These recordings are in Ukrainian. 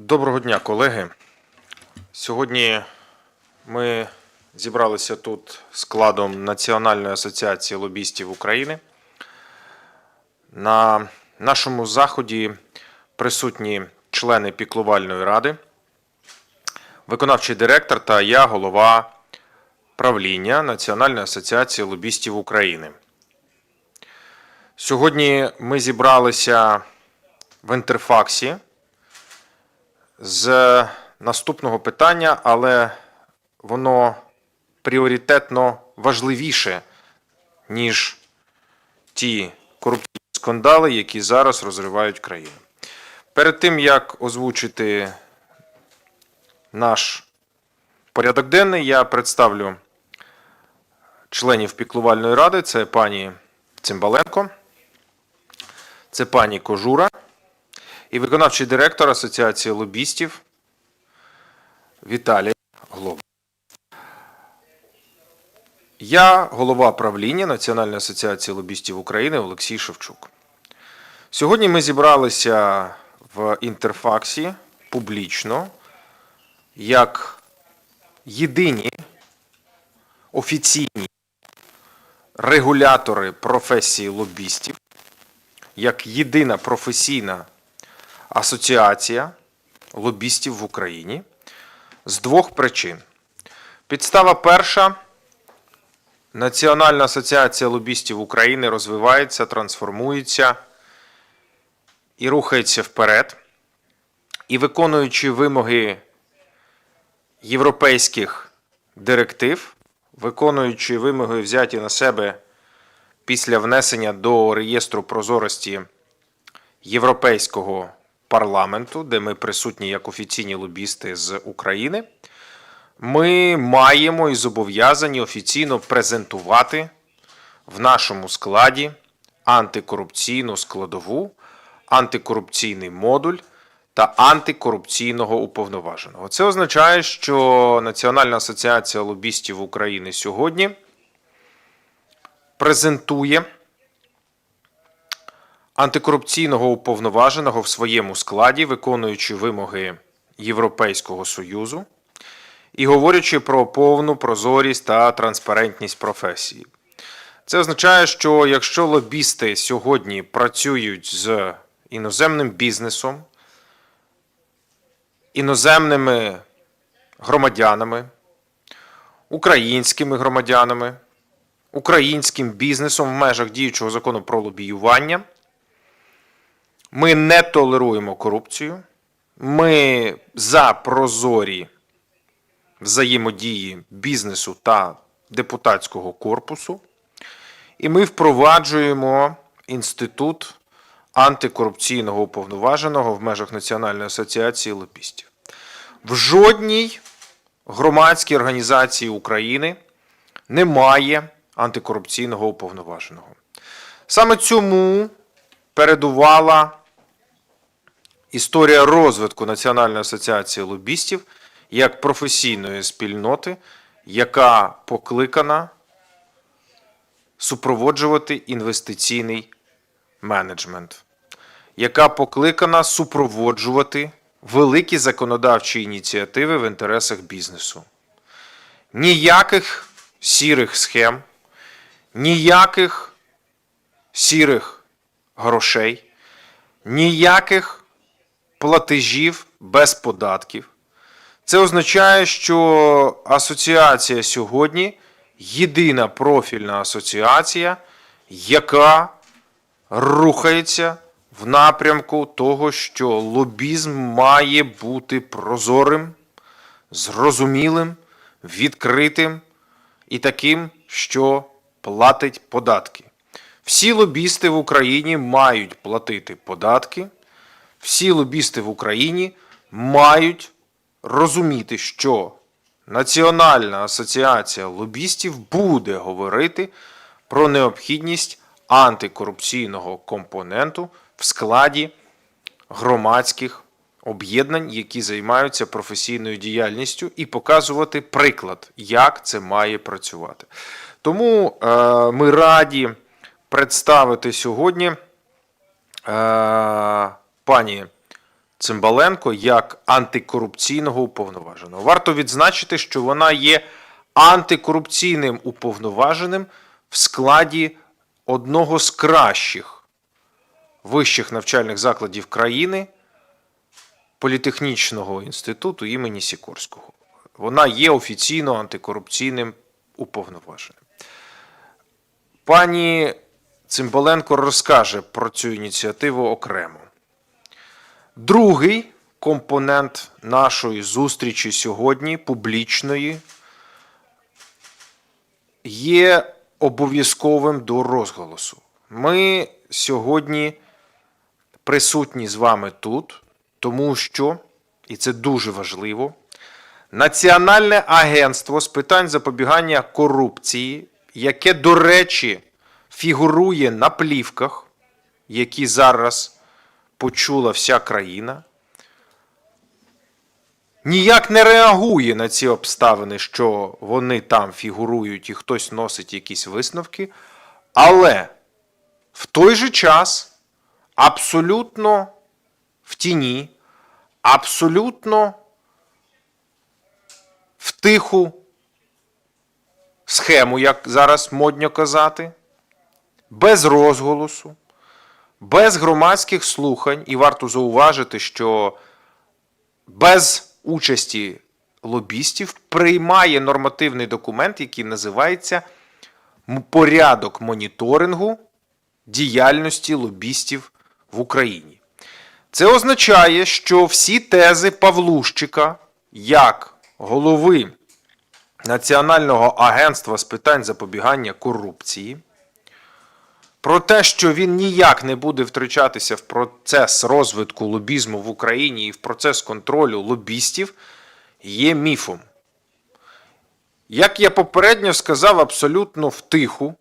Доброго дня, колеги. Сьогодні ми зібралися тут складом Національної асоціації лобістів України. На нашому заході присутні члени піклувальної ради, виконавчий директор та я, голова правління Національної асоціації лобістів України. Сьогодні ми зібралися в інтерфаксі з наступного питання, але воно пріоритетно важливіше, ніж ті корупційні скандали, які зараз розривають країну. Перед тим як озвучити наш порядок денний, я представлю членів піклувальної ради. Це пані Цимбаленко, це пані Кожура і виконавчий директор Асоціації лобістів Віталій Глоб. Я голова правління Національної асоціації лобістів України Олексій Шевчук. Сьогодні ми зібралися в інтерфаксі публічно як єдині офіційні регулятори професії лобістів, як єдина професійна асоціація лобістів в Україні з двох причин. Підстава перша. Національна асоціація лобістів України розвивається, трансформується і рухається вперед. І виконуючи вимоги європейських директив, виконуючи вимоги, взяті на себе після внесення до реєстру прозорості Європейського парламенту, де ми присутні як офіційні лобісти з України, ми маємо і зобов'язані офіційно презентувати в нашому складі антикорупційну складову, антикорупційний модуль та антикорупційного уповноваженого. Це означає, що Національна асоціація лобістів України сьогодні презентує антикорупційного уповноваженого в своєму складі, виконуючи вимоги Європейського Союзу і говорячи про повну прозорість та транспарентність професії. Це означає, що якщо лобісти сьогодні працюють з іноземним бізнесом, іноземними громадянами, українськими громадянами, українським бізнесом в межах діючого закону про лобіювання, ми не толеруємо корупцію, ми за прозорі взаємодії бізнесу та депутатського корпусу, і ми впроваджуємо інститут антикорупційного уповноваженого в межах Національної асоціації лобістів. В жодній громадській організації України немає антикорупційного уповноваженого. Саме цьому передувала історія розвитку Національної асоціації лобістів як професійної спільноти, яка покликана супроводжувати інвестиційний менеджмент, яка покликана супроводжувати великі законодавчі ініціативи в інтересах бізнесу. Ніяких сірих схем, ніяких сірих грошей, ніяких платежів без податків. Це означає, що асоціація сьогодні єдина профільна асоціація, яка рухається в напрямку того, що лобізм має бути прозорим, зрозумілим, відкритим і таким, що платить податки. Всі лобісти в Україні мають платити податки. Всі лобісти в Україні мають розуміти, що Національна асоціація лобістів буде говорити про необхідність антикорупційного компоненту в складі громадських об'єднань, які займаються професійною діяльністю, і показувати приклад, як це має працювати. Тому е, ми раді представити сьогодні е, пані Цимбаленко як антикорупційного уповноваженого. Варто відзначити, що вона є антикорупційним уповноваженим в складі одного з кращих вищих навчальних закладів країни Політехнічного інституту імені Сікорського. Вона є офіційно антикорупційним уповноваженим. Пані Цимбаленко розкаже про цю ініціативу окремо. Другий компонент нашої зустрічі сьогодні, публічної, є обов'язковим до розголосу. Ми сьогодні присутні з вами тут, тому що, і це дуже важливо, Національне агентство з питань запобігання корупції, яке, до речі, фігурує на плівках, які зараз почула вся країна, ніяк не реагує на ці обставини, що вони там фігурують і хтось носить якісь висновки, але в той же час абсолютно в тіні, абсолютно в тиху схему, як зараз модньо казати, без розголосу, без громадських слухань, і варто зауважити, що без участі лобістів приймає нормативний документ, який називається порядок моніторингу діяльності лобістів в Україні. Це означає, що всі тези Павлущика як голови Національного агентства з питань запобігання корупції, про те, що він ніяк не буде втручатися в процес розвитку лобізму в Україні і в процес контролю лобістів, є міфом. Як я попередньо сказав, абсолютно втиху,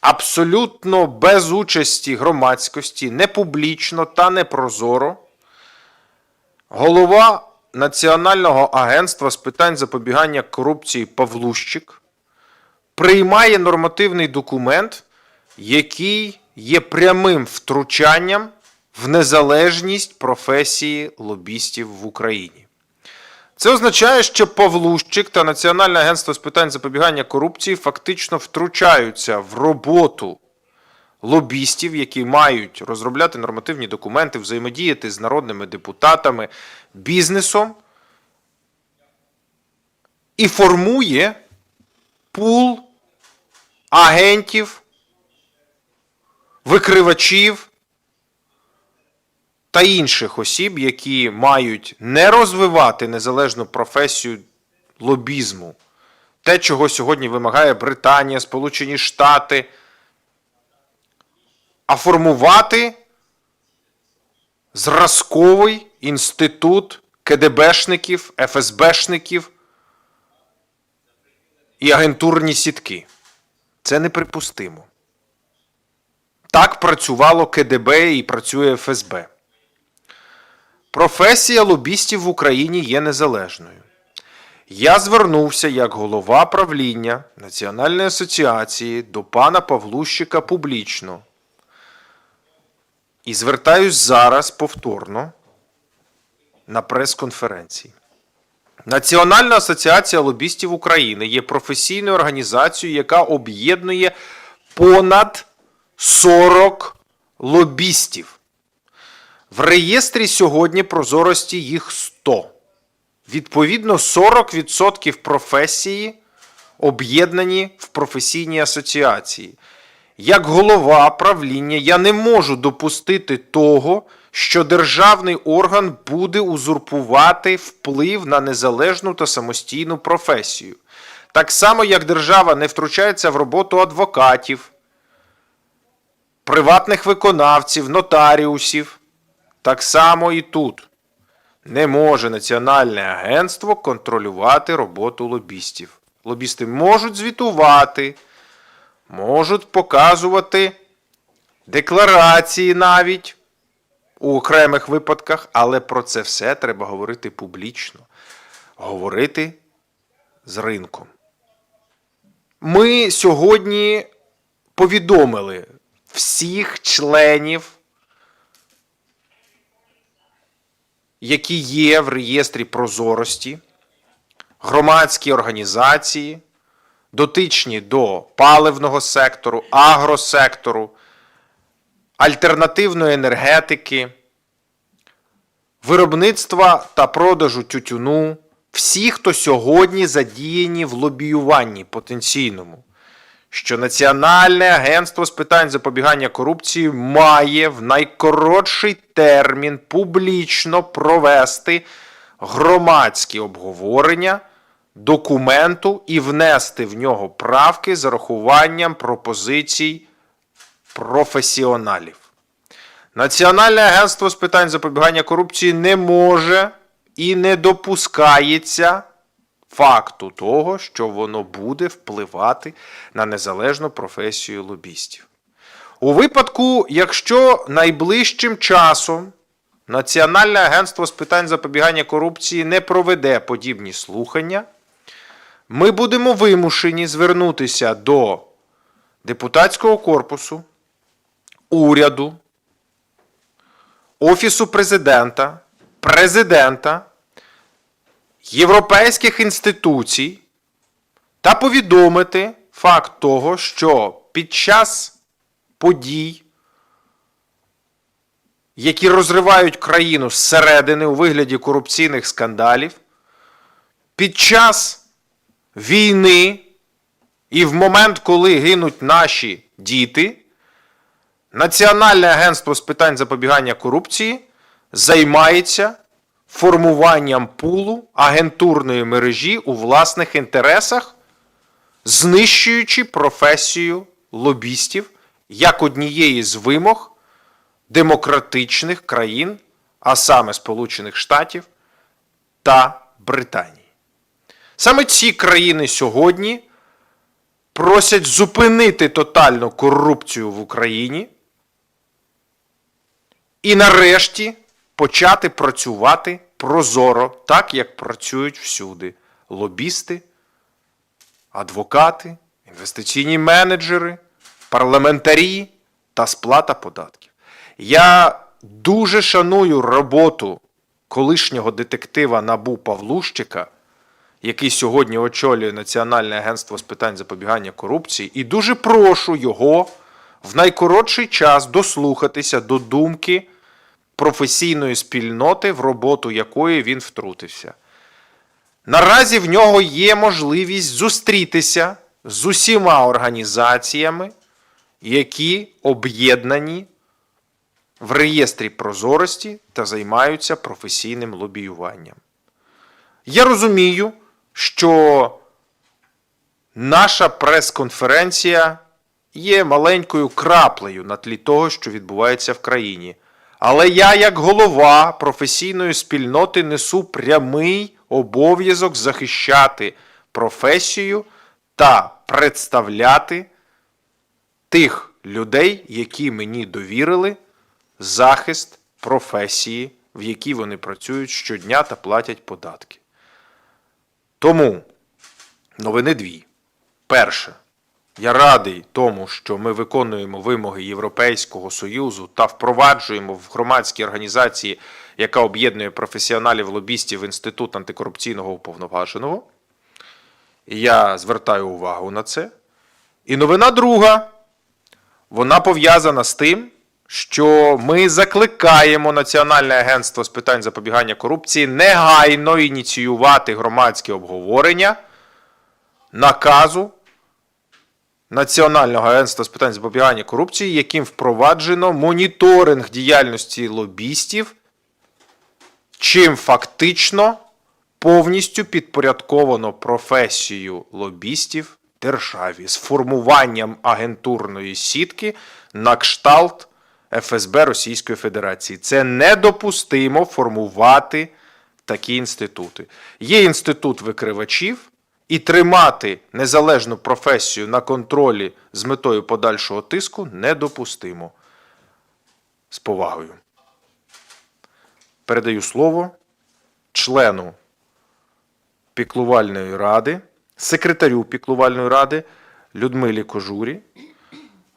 абсолютно без участі громадськості, не публічно та не прозоро, голова Національного агентства з питань запобігання корупції Павлущик приймає нормативний документ, який є прямим втручанням в незалежність професії лобістів в Україні. Це означає, що Павлущик та Національне агентство з питань запобігання корупції фактично втручаються в роботу лобістів, які мають розробляти нормативні документи, взаємодіяти з народними депутатами, бізнесом і формує пул агентів, викривачів та інших осіб, які мають не розвивати незалежну професію лобізму, те, чого сьогодні вимагає Британія, Сполучені Штати, а формувати зразковий інститут КДБшників, ФСБшників і агентурні сітки. Це неприпустимо. Так працювало КДБ і працює ФСБ. Професія лобістів в Україні є незалежною. Я звернувся як голова правління Національної асоціації до пана Павлущика публічно. І звертаюсь зараз повторно на прес-конференції. Національна асоціація лобістів України є професійною організацією, яка об'єднує понад 40 лобістів. В реєстрі сьогодні прозорості їх 100. Відповідно, 40% професії об'єднані в професійній асоціації. Як голова правління я не можу допустити того, що державний орган буде узурпувати вплив на незалежну та самостійну професію. Так само, як держава не втручається в роботу адвокатів, приватних виконавців, нотаріусів, так само і тут. Не може Національне агентство контролювати роботу лобістів. Лобісти можуть звітувати, можуть показувати декларації навіть у окремих випадках, але про це все треба говорити публічно, говорити з ринком. Ми сьогодні повідомили всіх членів які є в реєстрі прозорості, громадські організації, дотичні до паливного сектору, агросектору, альтернативної енергетики, виробництва та продажу тютюну, всі, хто сьогодні задіяні в лобіюванні потенційному, що Національне агентство з питань запобігання корупції має в найкоротший термін публічно провести громадські обговорення документу і внести в нього правки з урахуванням пропозицій професіоналів. Національне агентство з питань запобігання корупції не може і не допускається факту того, що воно буде впливати на незалежну професію лобістів. У випадку, якщо найближчим часом Національне агентство з питань запобігання корупції не проведе подібні слухання, ми будемо вимушені звернутися до депутатського корпусу, уряду, Офісу президента, президента, європейських інституцій та повідомити факт того, що під час подій, які розривають країну зсередини у вигляді корупційних скандалів, під час війни і в момент, коли гинуть наші діти, Національне агентство з питань запобігання корупції займається формуванням пулу агентурної мережі у власних інтересах, знищуючи професію лобістів як однієї з вимог демократичних країн, а саме Сполучених Штатів та Британії. Саме ці країни сьогодні просять зупинити тотальну корупцію в Україні і нарешті почати працювати прозоро, так як працюють всюди лобісти, адвокати, інвестиційні менеджери, парламентарі та сплата податків. Я дуже шаную роботу колишнього детектива Набу Павлущика, який сьогодні очолює Національне агентство з питань запобігання корупції, і дуже прошу його в найкоротший час дослухатися до думки професійної спільноти, в роботу якої він втрутився. Наразі в нього є можливість зустрітися з усіма організаціями, які об'єднані в реєстрі прозорості та займаються професійним лобіюванням. Я розумію, що наша прес-конференція є маленькою краплею на тлі того, що відбувається в країні. Але я, як голова професійної спільноти, несу прямий обов'язок захищати професію та представляти тих людей, які мені довірили захист професії, в якій вони працюють щодня та платять податки. Тому новини дві. Перше. Я радий тому, що ми виконуємо вимоги Європейського Союзу та впроваджуємо в громадській організації, яка об'єднує професіоналів лобістів Інститут антикорупційного уповноваженого. Я звертаю увагу на це. І новина друга. Вона пов'язана з тим, що ми закликаємо Національне агентство з питань запобігання корупції негайно ініціювати громадське обговорення наказу Національного агентства з питань запобігання корупції, яким впроваджено моніторинг діяльності лобістів, чим фактично повністю підпорядковано професію лобістів державі з формуванням агентурної сітки на кшталт ФСБ Російської Федерації. Це недопустимо формувати такі інститути. Є інститут викривачів. І тримати незалежну професію на контролі з метою подальшого тиску недопустимо. З повагою. Передаю слово члену піклувальної ради, секретарю піклувальної ради Людмилі Кожурі.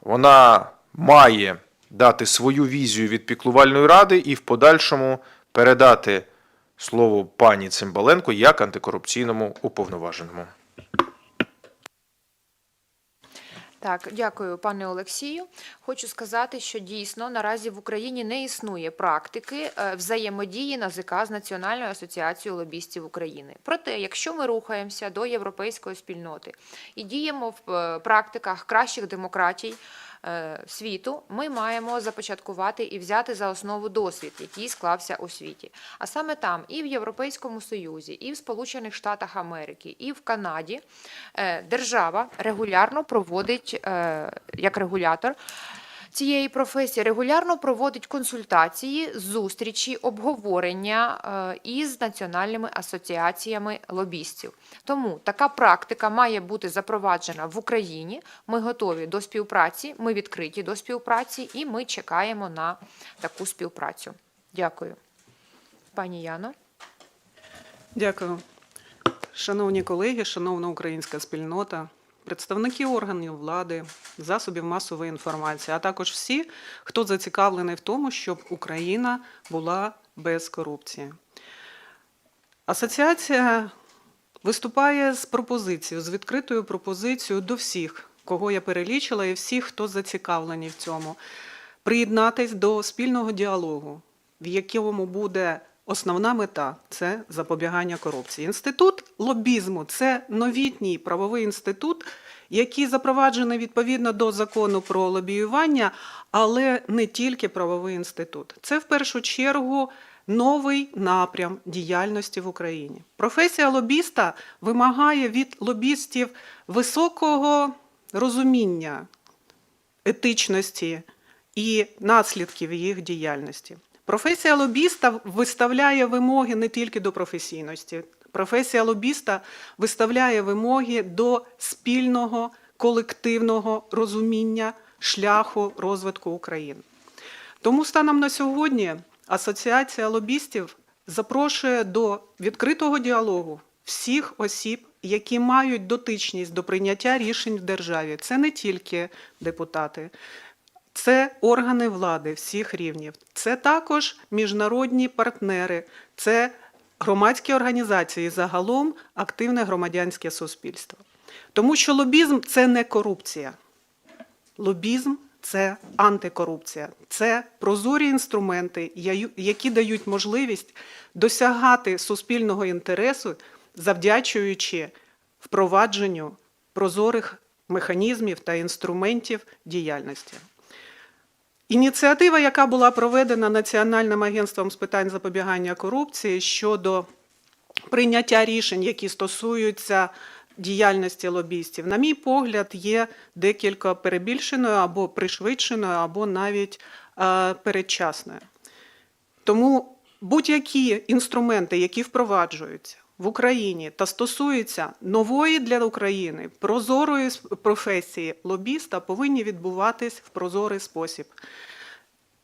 Вона має дати свою візію від піклувальної ради і в подальшому передати Слово пані Цимбаленко як антикорупційному уповноваженому. Так, дякую, пане Олексію. Хочу сказати, що дійсно наразі в Україні не існує практики е, взаємодії НАЗК з Національною асоціацією лобістів України. Проте, якщо ми рухаємося до європейської спільноти і діємо в е, практиках кращих демократій світу, ми маємо започаткувати і взяти за основу досвід, який склався у світі. А саме там, і в Європейському Союзі, і в Сполучених Штатах Америки, і в Канаді е, держава регулярно проводить е, як регулятор. Цієї професії регулярно проводить консультації, зустрічі, обговорення е, із національними асоціаціями лобістів. Тому така практика має бути запроваджена в Україні. Ми готові до співпраці, ми відкриті до співпраці і ми чекаємо на таку співпрацю. Дякую. Пані Яно. Дякую. Шановні колеги, шановна українська спільнота, представники органів влади, засобів масової інформації, а також всі, хто зацікавлений в тому, щоб Україна була без корупції. Асоціація виступає з пропозицією, з відкритою пропозицією до всіх, кого я перелічила, і всіх, хто зацікавлені в цьому, приєднатись до спільного діалогу, в якому буде основна мета це запобігання корупції. Інститут лобізму це новітній правовий інститут, який запроваджений відповідно до закону про лобіювання, але не тільки правовий інститут. Це в першу чергу новий напрям діяльності в Україні. Професія лобіста вимагає від лобістів високого розуміння етичності і наслідків їх діяльності. Професія лобіста виставляє вимоги не тільки до професійності. Професія лобіста виставляє вимоги до спільного колективного розуміння шляху розвитку України. Тому станом на сьогодні Асоціація лобістів запрошує до відкритого діалогу всіх осіб, які мають дотичність до прийняття рішень в державі. Це не тільки депутати, це органи влади всіх рівнів, це також міжнародні партнери, це громадські організації, загалом активне громадянське суспільство. Тому що лобізм це не корупція. Лобізм це антикорупція, це прозорі інструменти, які дають можливість досягати суспільного інтересу, завдячуючи впровадженню прозорих механізмів та інструментів діяльності. Ініціатива, яка була проведена Національним агентством з питань запобігання корупції щодо прийняття рішень, які стосуються діяльності лобістів, на мій погляд, є декілька перебільшеною або пришвидшеною, або навіть е, передчасною. Тому будь-які інструменти, які впроваджуються в Україні та стосуються нової для України прозорої професії лобіста, повинні відбуватись в прозорий спосіб.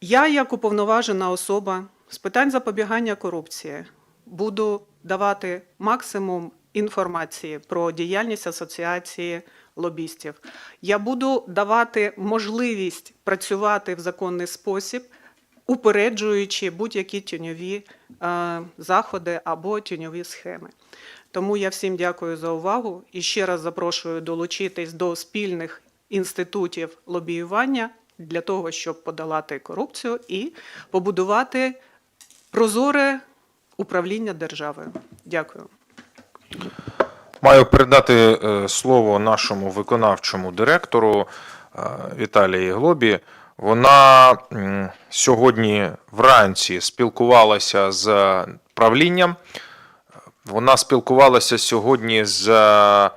Я, як уповноважена особа з питань запобігання корупції, буду давати максимум інформації про діяльність асоціації лобістів. Я буду давати можливість працювати в законний спосіб, упереджуючи будь-які тіньові е, заходи або тіньові схеми. Тому я всім дякую за увагу і ще раз запрошую долучитись до спільних інститутів лобіювання для того, щоб подолати корупцію і побудувати прозоре управління державою. Дякую. Маю передати е, слово нашому виконавчому директору е, Віталії Глобі. Вона сьогодні вранці спілкувалася з правлінням. Вона спілкувалася сьогодні з е,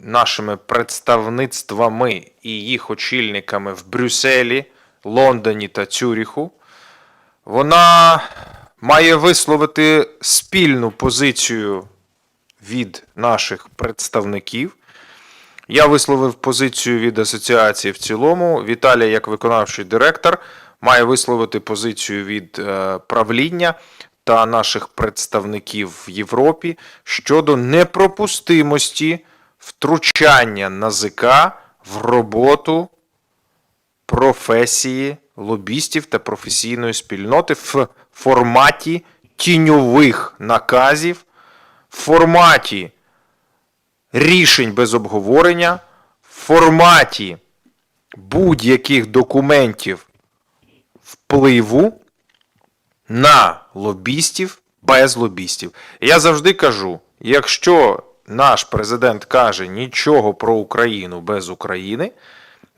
нашими представництвами і їх очільниками в Брюсселі, Лондоні та Цюріху. Вона має висловити спільну позицію від наших представників. Я висловив позицію від асоціації в цілому. Віталій, як виконавчий директор, має висловити позицію від е, правління та наших представників в Європі щодо непропустимості втручання НАЗК в роботу професії лобістів та професійної спільноти в форматі тіньових наказів, в форматі рішень без обговорення, в форматі будь-яких документів впливу на лобістів без лобістів. Я завжди кажу: якщо наш президент каже нічого про Україну без України,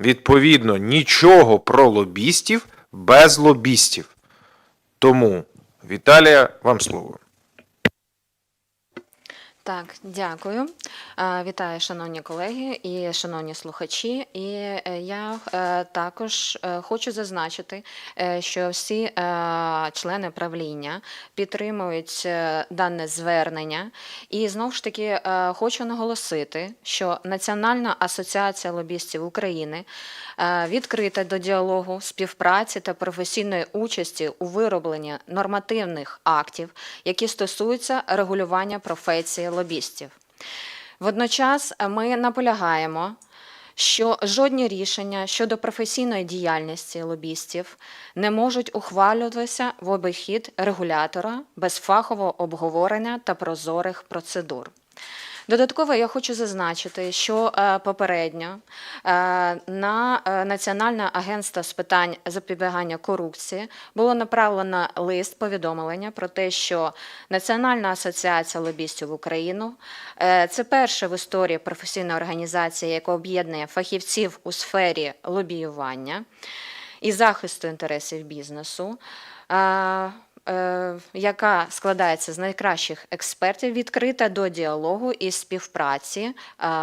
відповідно нічого про лобістів без лобістів. Тому, Віталія, вам слово. Так, дякую. Е, Вітаю, шановні колеги і шановні слухачі. І е, я е, також хочу зазначити, що всі члени правління підтримують дане звернення. І знову ж таки хочу наголосити, що Національна асоціація лобістів України відкрита до діалогу, співпраці та професійної участі у виробленні нормативних актів, які стосуються регулювання професії лобістів. Водночас е, ми наполягаємо, що жодні рішення щодо професійної діяльності лобістів не можуть ухвалюватися в обихід регулятора без фахового обговорення та прозорих процедур. Додатково я хочу зазначити, що е, попередньо е, на е, Національне агентство з питань запобігання корупції було направлено лист повідомлення про те, що Національна асоціація лобістів Україну це перша в історії професійна організація, яка об'єднує фахівців у сфері лобіювання і захисту інтересів бізнесу. Е, яка складається з найкращих експертів, відкрита до діалогу і співпраці е,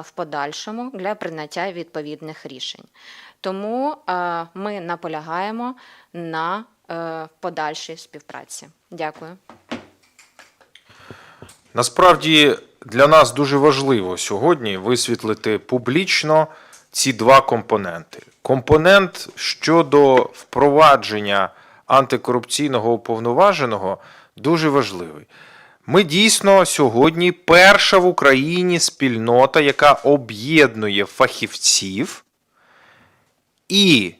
в подальшому для прийняття відповідних рішень. Тому е, ми наполягаємо на подальшій співпраці. Дякую. Насправді для нас дуже важливо сьогодні висвітлити публічно ці два компоненти. Компонент щодо впровадження антикорупційного уповноваженого дуже важливий. Ми дійсно сьогодні перша в Україні спільнота, яка об'єднує фахівців і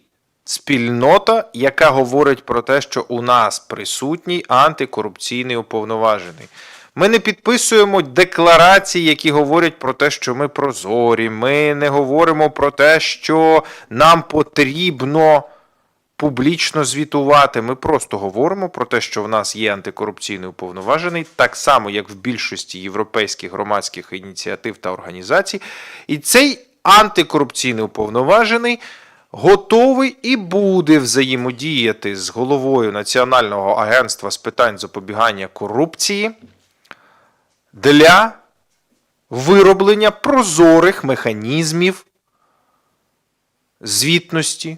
спільнота, яка говорить про те, що у нас присутній антикорупційний уповноважений. Ми не підписуємо декларації, які говорять про те, що ми прозорі. Ми не говоримо про те, що нам потрібно публічно звітувати. Ми просто говоримо про те, що в нас є антикорупційний уповноважений, так само, як в більшості європейських громадських ініціатив та організацій. І цей антикорупційний уповноважений готовий і буде взаємодіяти з головою Національного агентства з питань запобігання корупції для вироблення прозорих механізмів звітності,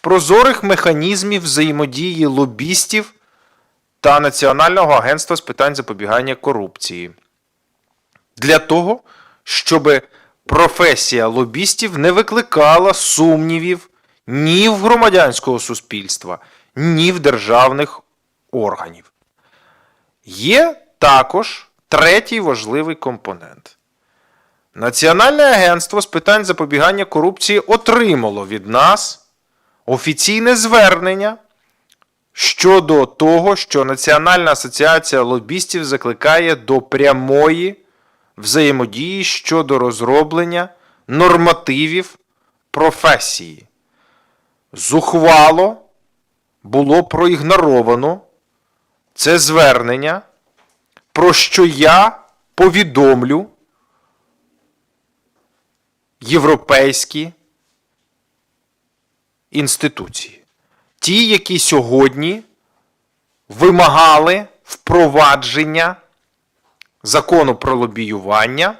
прозорих механізмів взаємодії лобістів та Національного агентства з питань запобігання корупції. Для того, щоб професія лобістів не викликала сумнівів ні в громадянського суспільства, ні в державних органів. Є також третій важливий компонент. Національне агентство з питань запобігання корупції отримало від нас офіційне звернення щодо того, що Національна асоціація лобістів закликає до прямої взаємодії щодо розроблення нормативів професії. Зухвало було проігноровано це звернення, про що я повідомлю європейські інституції. Ті, які сьогодні вимагали впровадження закону про лобіювання,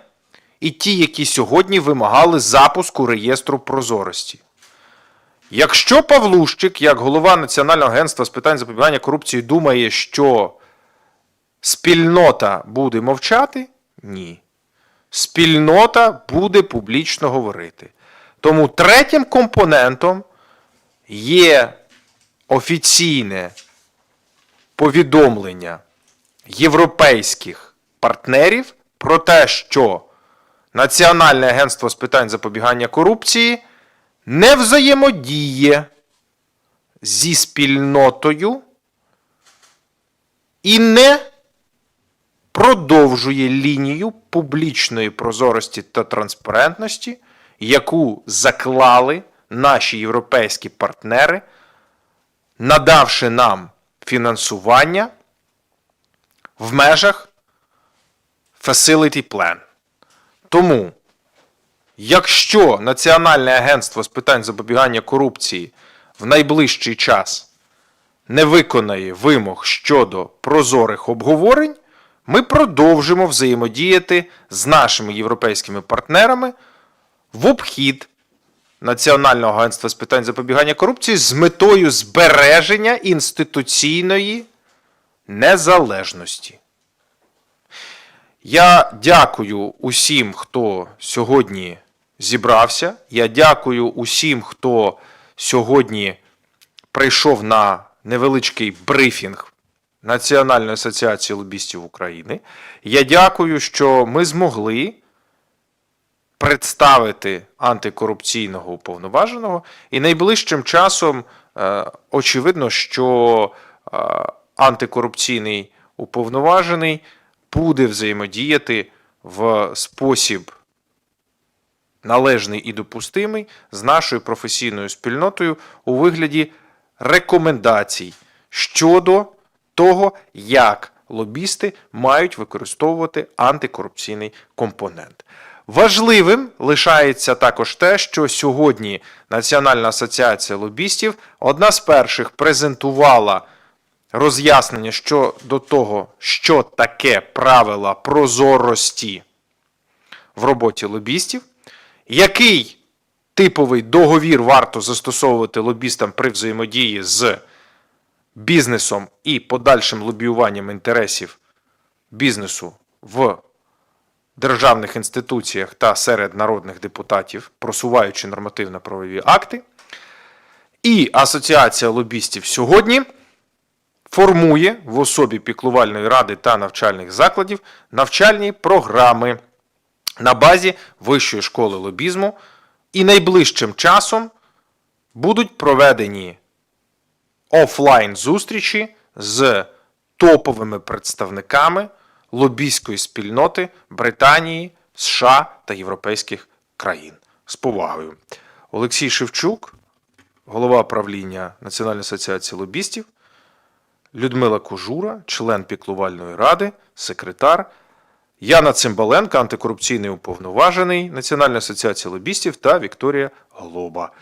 і ті, які сьогодні вимагали запуску реєстру прозорості. Якщо Павлущик, як голова Національного агентства з питань запобігання корупції, думає, що спільнота буде мовчати, ні. Спільнота буде публічно говорити. Тому третім компонентом є офіційне повідомлення європейських партнерів про те, що Національне агентство з питань запобігання корупції не взаємодіє зі спільнотою і не продовжує лінію публічної прозорості та транспарентності, яку заклали наші європейські партнери, надавши нам фінансування в межах Facility Plan. Тому, якщо Національне агентство з питань запобігання корупції в найближчий час не виконає вимог щодо прозорих обговорень, ми продовжимо взаємодіяти з нашими європейськими партнерами в обхід Національного агентства з питань запобігання корупції з метою збереження інституційної незалежності. Я дякую усім, хто сьогодні зібрався. Я дякую усім, хто сьогодні прийшов на невеличкий брифінг Національної асоціації лобістів України. Я дякую, що ми змогли представити антикорупційного уповноваженого, і найближчим часом е, очевидно, що е, антикорупційний уповноважений буде взаємодіяти в спосіб належний і допустимий з нашою професійною спільнотою у вигляді рекомендацій щодо того, як лобісти мають використовувати антикорупційний компонент. Важливим лишається також те, що сьогодні Національна асоціація лобістів одна з перших презентувала роз'яснення щодо того, що таке правила прозорості в роботі лобістів, який типовий договір варто застосовувати лобістам при взаємодії з бізнесом і подальшим лобіюванням інтересів бізнесу в державних інституціях та серед народних депутатів, просуваючи нормативно-правові акти. І Асоціація лобістів сьогодні формує в особі піклувальної ради та навчальних закладів навчальні програми на базі Вищої школи лобізму, і найближчим часом будуть проведені офлайн зустрічі з топовими представниками лобійської спільноти Британії, США та європейських країн. З повагою. Олексій Шевчук, голова правління Національної асоціації лобістів, Людмила Кожура, член піклувальної ради, секретар, Яна Цимбаленка, антикорупційний уповноважений Національної асоціації лобістів та Вікторія Глоба,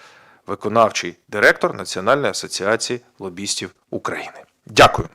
виконавчий директор Національної асоціації лобістів України. Дякую.